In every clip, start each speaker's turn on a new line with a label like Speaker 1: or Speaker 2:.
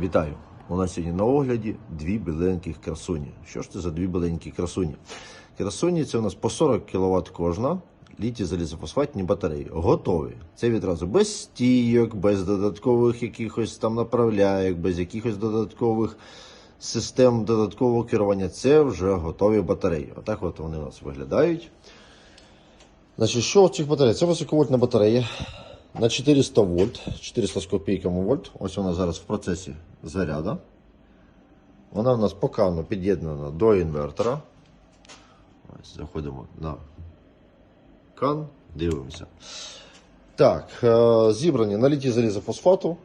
Speaker 1: Вітаю! У нас сьогодні на огляді дві біленьких красуні. Що ж це за дві біленькі красуні? Красуні це у нас по 40 кВт кожна. Літі залізофосфатні батареї. Готові. Це відразу без стійок, без додаткових якихось там направляєк, без якихось додаткових систем додаткового керування. Це вже готові батареї. Отак от вони у нас виглядають. Значить, що в цих батареях? Це високовольтна батарея на 400 вольт, 400 з копійками вольт. Ось вона зараз в процесі заряду. Вона в нас покавно під'єднана до інвертора. Ось заходимо на кан, дивимося. Так, е, зібрані на літі залізофосфату.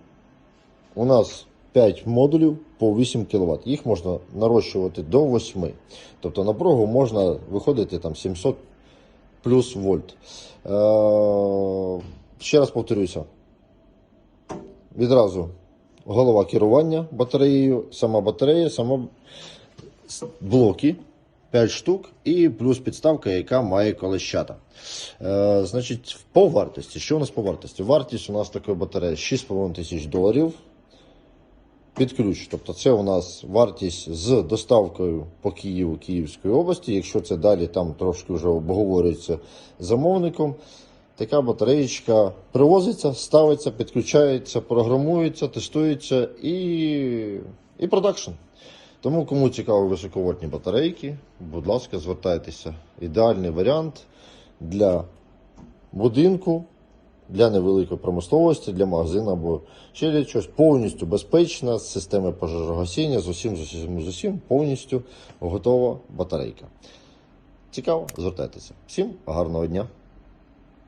Speaker 1: У нас 5 модулів по 8 кВт. Їх можна нарощувати до 8. Тобто напругу можна виходити там 700 плюс вольт. Ще раз повторюся. Відразу голова керування батареєю, сама батарея, сама блоки 5 штук і плюс підставка, яка має колещата. Е, значить, по вартості. Що у нас по вартості? Вартість у нас такої батареї 6,5 тисяч доларів під ключ. Тобто це у нас вартість з доставкою по Києву Київської області. Якщо це далі там трошки вже обговорюється замовником, така батареєчка привозиться, ставиться, підключається, програмується, тестується і, і продакшн. Тому кому цікаві високовольтні батарейки, будь ласка, звертайтеся. Ідеальний варіант для будинку, для невеликої промисловості, для магазину або ще для чогось повністю безпечна, з системи пожежогасіння, з усім, з усім, з усім повністю готова батарейка. Цікаво, звертайтеся. Всім гарного дня!